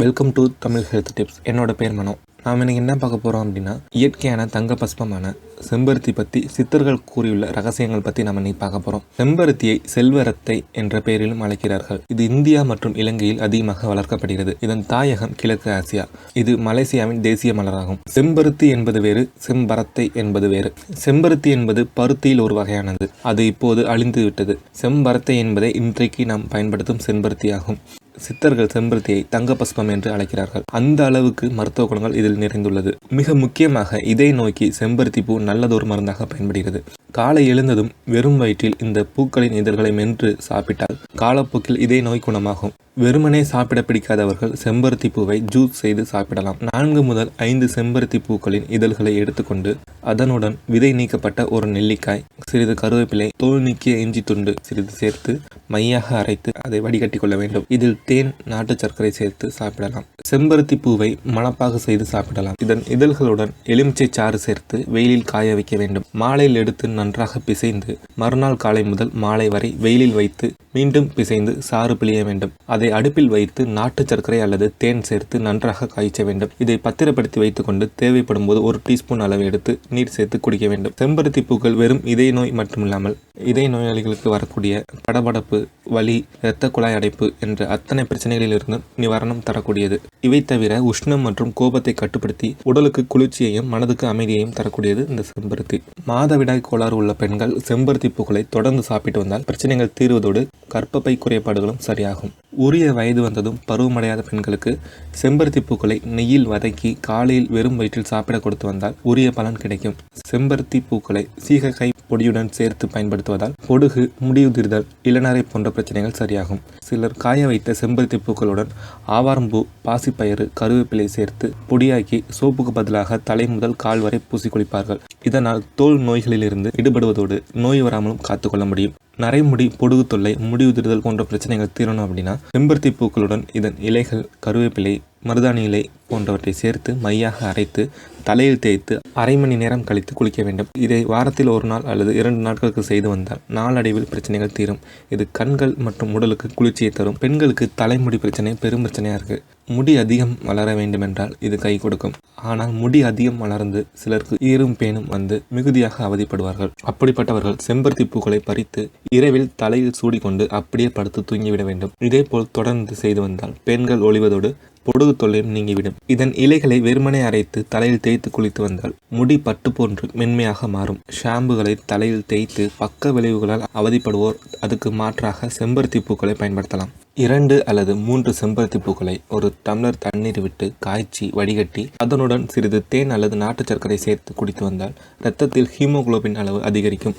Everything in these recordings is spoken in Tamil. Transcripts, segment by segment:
Welcome to Tamil health tips என்னோட பேர் மனோ. நாம் இன்னைக்கு என்ன பார்க்க போகிறோம் அப்படின்னா இயற்கையான தங்க பஸ்பமான செம்பருத்தி பற்றி சித்தர்கள் கூறியுள்ள ரகசியங்கள் பற்றி நம்ம இன்னைக்கு பார்க்க போகிறோம் செம்பருத்தியை செல்வரத்தை என்ற பெயரிலும் அழைக்கிறார்கள். இது இந்தியா மற்றும் இலங்கையில் அதிகமாக வளர்க்கப்படுகிறது. இதன் தாயகம் கிழக்கு ஆசியா. இது மலேசியாவின் தேசிய மலராகும். செம்பருத்தி என்பது வேறு செம்பரத்தை என்பது வேறு. செம்பருத்தி என்பது பருத்தியில் ஒரு வகையானது. அது இப்போது அழிந்து விட்டது செம்பரத்தை என்பதை இன்றைக்கு நாம் பயன்படுத்தும் செம்பருத்தி ஆகும் சித்தர்கள் செம்பருத்தியை தங்க பஸ்பம் என்று அழைக்கிறார்கள். அந்த அளவுக்கு மருத்துவ குணங்கள் இதில் நிறைந்துள்ளது. மிக முக்கியமாக இதய நோய்க்கு செம்பருத்தி பூ நல்லதொரு மருந்தாக பயன்படுகிறது. காலை எழுந்ததும் வெறும் வயிற்றில் இந்த பூக்களின் இதழ்களை மென்று சாப்பிட்டால் காலப்போக்கில் இதய நோய் குணமாகும். வெறுமனே சாப்பிட பிடிக்காதவர்கள் செம்பருத்தி பூவை ஜூஸ் செய்து சாப்பிடலாம். நான்கு முதல் ஐந்து செம்பருத்தி பூக்களின் இதழ்களை எடுத்துக்கொண்டு அதனுடன் விதை நீக்கப்பட்ட ஒரு நெல்லிக்காய் சிறிது கருவேப்பிலை தோல் நீக்கிய இஞ்சி துண்டு சிறிது சேர்த்து மையாக அரைத்து அதை வடிகட்டி கொள்ள வேண்டும். இதில் தேன் நாட்டு சர்க்கரை சேர்த்து சாப்பிடலாம். செம்பருத்தி பூவை மணப்பாக செய்து சாப்பிடலாம். இதன் இதழ்களுடன் எலுமிச்சை சாறு சேர்த்து வெயிலில் காய வைக்க வேண்டும். மாலையில் எடுத்து நன்றாக பிசைந்து மறுநாள் காலை முதல் மாலை வரை வெயிலில் வைத்து மீண்டும் பிசைந்து சாறு பிழிய வேண்டும். அதை அடுப்பில் வைத்து நாட்டு சர்க்கரை அல்லது தேன் சேர்த்து நன்றாக காய்ச்ச வேண்டும். இதை பத்திரப்படுத்தி வைத்துக்கொண்டு தேவைப்படும் போது ஒரு டீஸ்பூன் அளவு எடுத்து நீர் சேர்த்து குடிக்க வேண்டும். செம்பருத்தி பூக்கள் வெறும் இதய நோய் மட்டுமில்லாமல் இதய நோயாளிகளுக்கு வரக்கூடிய படபடப்பு வலி இரத்த குழாய் அடைப்பு என்ற அத்தனை பிரச்சனைகளிலிருந்தும் நிவாரணம் தரக்கூடியது. இவை தவிர உஷ்ணம் மற்றும் கோபத்தை கட்டுப்படுத்தி உடலுக்கு குளிர்ச்சியையும் மனதுக்கு அமைதியையும் தரக்கூடியது இந்த செம்பருத்தி. மாதவிடாய் கோளாறு உள்ள பெண்கள் செம்பருத்தி பூக்களை தொடர்ந்து சாப்பிட்டு வந்தால் பிரச்சனைகள் தீர்வதோடு கர்ப்பப்பை குறைபாடுகளும் சரியாகும். உரிய வயது வந்ததும் பருவமடையாத பெண்களுக்கு செம்பருத்தி பூக்களை நெய்யில் வதக்கி காலையில் வெறும் வயிற்றில் சாப்பிட கொடுத்து வந்தால் உரிய பலன் கிடைக்கும். செம்பருத்தி பூக்களை சீகக்காய் பொடியுடன் சேர்த்து பயன்படுத்துவதால் பொடுகு முடியுதிர்தல் இளநரை போன்ற பிரச்சனைகள் சரியாகும். சிலர் காய வைத்த செம்பருத்தி பூக்களுடன் ஆவாரம்பூ பாசிப்பயிறு கருவேப்பிலை சேர்த்து பொடியாக்கி சோப்புக்கு பதிலாக தலை முதல் கால் வரை பூசி குளிப்பார்கள். இதனால் தோல் நோய்களிலிருந்து விடுபடுவதோடு நோய் வராமலும் காத்துக்கொள்ள முடியும். நரைமுடி பொடுகு தொல்லை முடிவுதிர்தல் போன்ற பிரச்சனைகள் தீரணும் அப்படின்னா செம்பருத்தி பூக்களுடன் இதன் இலைகள் கருவேப்பிலை மருதாணி இலை போன்றவற்றை சேர்த்து மையாக அரைத்து தலையில் தேய்த்து அரை மணி நேரம் கழித்து குளிக்க வேண்டும். இதை வாரத்தில் ஒரு நாள் அல்லது இரண்டு நாட்களுக்கு செய்து வந்தால் நாளடைவில் பிரச்சனைகள் தீரும். இது கண்கள் மற்றும் உடலுக்கு குளிர்ச்சியை தரும். பெண்களுக்கு தலைமுடி பிரச்சனை பெரும் பிரச்சனையாக இருக்குது முடி அதிகம் வளர வேண்டுமென்றால் இது கை கொடுக்கும். ஆனால் முடி அதிகம் வளர்ந்து சிலருக்கு ஈரும் பேனும் வந்து மிகுதியாக அவதிப்படுவார்கள். அப்படிப்பட்டவர்கள் செம்பருத்தி பூக்களை பறித்து இரவில் தலையில் சூடிக்கொண்டு அப்படியே படுத்து தூங்கிவிட வேண்டும். இதேபோல் தொடர்ந்து செய்து வந்தால் பெண்கள் ஒளிவதோடு பொடுகு தொல்லையும் நீங்கிவிடும். இதன் இலைகளை வெறுமனை அரைத்து தலையில் தேய்த்து குளித்து வந்தால் முடி பட்டு போன்று மென்மையாக மாறும். ஷாம்புகளை தலையில் தேய்த்து பக்க விளைவுகளால் அவதிப்படுவோர் அதுக்கு மாற்றாக செம்பருத்தி பூக்களை பயன்படுத்தலாம். இரண்டு அல்லது மூன்று செம்பருத்தி பூக்களை ஒரு டம்ளர் தண்ணீர் விட்டு காய்ச்சி வடிகட்டி அதனுடன் சிறிது தேன் அல்லது நாட்டு சர்க்கரை சேர்த்து குடித்து வந்தால் இரத்தத்தில் ஹீமோகுளோபின் அளவு அதிகரிக்கும்.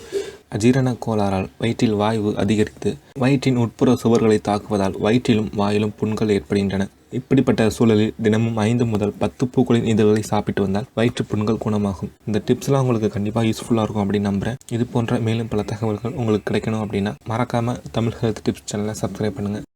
அஜீரண கோளாறால் வயிற்றில் வாய்வு அதிகரித்து வயிற்றின் உட்புற சுவர்களை தாக்குவதால் வயிற்றிலும் வாயிலும் புண்கள் ஏற்படுகின்றன. இப்படிப்பட்ட சூழலில் தினமும் ஐந்து முதல் பத்து பூக்களின் இதழ்களை சாப்பிட்டு வந்தால் வயிற்று புண்கள் குணமாகும். இந்த டிப்ஸ்லாம் உங்களுக்கு கண்டிப்பாக யூஸ்ஃபுல்லாக இருக்கும் அப்படின்னு நம்புகிறேன் இது போன்ற மேலும் பல தகவல்கள் உங்களுக்கு கிடைக்கணும் அப்படின்னா மறக்காமல் தமிழ் ஹெல்த் டிப்ஸ் சேனலை சப்ஸ்கிரைப் பண்ணுங்கள்